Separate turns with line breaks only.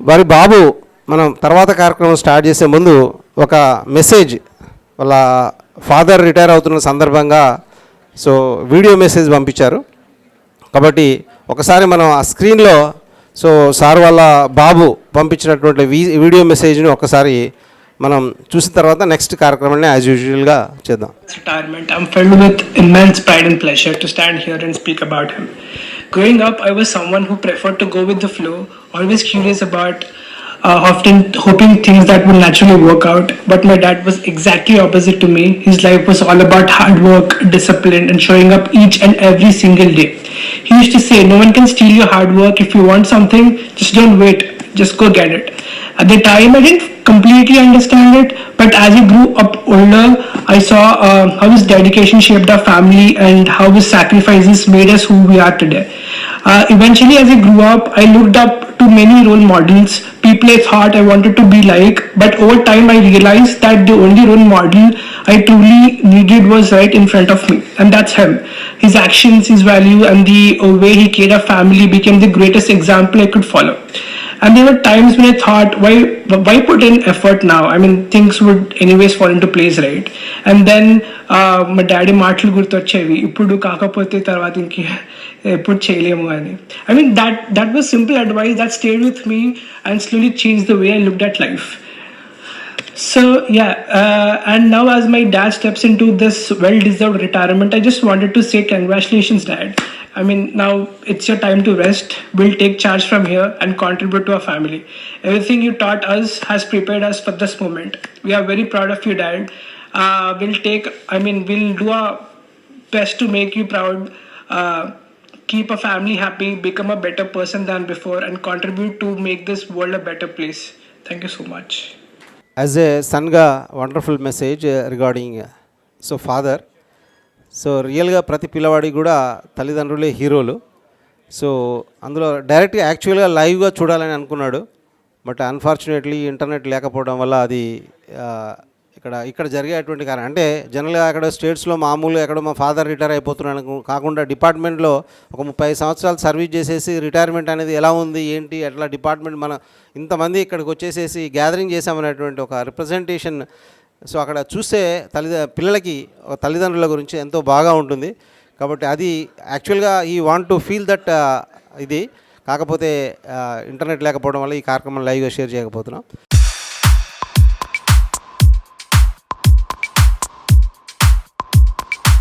వారి బాబు మనం తర్వాత కార్యక్రమం స్టార్ట్ చేసే ముందు ఒక మెసేజ్ వాళ్ళ ఫాదర్ రిటైర్ అవుతున్న సందర్భంగా సో వీడియో మెసేజ్ పంపించారు. కాబట్టి ఒకసారి మనం ఆ స్క్రీన్లో సో సార్ వాళ్ళ బాబు పంపించినటువంటి వీడియో మెసేజ్ని ఒకసారి మనం చూసిన తర్వాత నెక్స్ట్ కార్యక్రమాన్ని యాజ్ యూజువల్గా చేద్దాం.
Growing up, I was someone who preferred to go with the flow flow always curious about, uh, often hoping things that would naturally work out. But my dad was exactly opposite to me. His life was all about hard work, discipline, and showing up each and every single day. He used to say, No one can steal your hard work. If you want something, just don't wait, just go get it. At the time, I didn't completely understand it, but as I grew up older, I saw uh, how his dedication shaped our family and how his sacrifices made us who we are today. Uh, eventually, as I grew up, I looked up to many role models, people I thought I wanted to be like, but over time, I realized that the only role model I truly needed was right in front of me, and that's him. His actions, his value, and the way he cared our family became the greatest example I could follow And there were times when I thought, why, why put in effort now? I mean, things would anyways fall into place, right? And then uh, మా daddy మాటలు గుర్తొచ్చేవి ఇప్పుడు కాకపోతే తర్వాత ఇంక ఎప్పుడు చేయలేము అని I mean that that was simple advice that stayed with me and slowly change the way I look at life so yeah, uh, and now as my dad steps into this well-deserved retirement, I just wanted to say congratulations, Dad. I mean, now it's your time to rest. We'll take charge from here and contribute to our family. Everything you taught us has prepared us for this moment. We are very proud of you, Dad. Uh, we'll take. I mean, we'll do our best to make you proud. Uh, keep a family happy, become a better person than before, and contribute to make this world a better place. Thank you so much.
As a సన్గా wonderful message regarding so father so రియల్గా ప్రతి పిల్లవాడికి కూడా తల్లిదండ్రులే హీరోలు so అందులో డైరెక్ట్గా యాక్చువల్గా లైవ్గా చూడాలని అనుకున్నాడు బట్ అన్ఫార్చునేట్లీ ఇంటర్నెట్ లేకపోవడం వల్ల అది ఇక్కడ ఇక్కడ జరిగేటువంటి కారణం. అంటే జనరల్గా అక్కడ స్టేట్స్లో మామూలుగా ఎక్కడ మా ఫాదర్ రిటైర్ అయిపోతున్నాను కాకుండా డిపార్ట్మెంట్లో ఒక ముప్పై సంవత్సరాలు సర్వీస్ చేసేసి రిటైర్మెంట్ అనేది ఎలా ఉంది ఏంటి అట్లా డిపార్ట్మెంట్ మన ఇంతమంది ఇక్కడికి వచ్చేసేసి గ్యాదరింగ్ చేసామనేటువంటి ఒక రిప్రజెంటేషన్ సో అక్కడ చూస్తే తల్లిద పిల్లలకి తల్లిదండ్రుల గురించి ఎంతో బాగా ఉంటుంది. కాబట్టి అది యాక్చువల్గా ఈ వాంట్ టు ఫీల్ దట్ ఇది. కాకపోతే ఇంటర్నెట్ లేకపోవడం వల్ల ఈ కార్యక్రమం లైవ్గా షేర్ చేయకపోతున్నాం.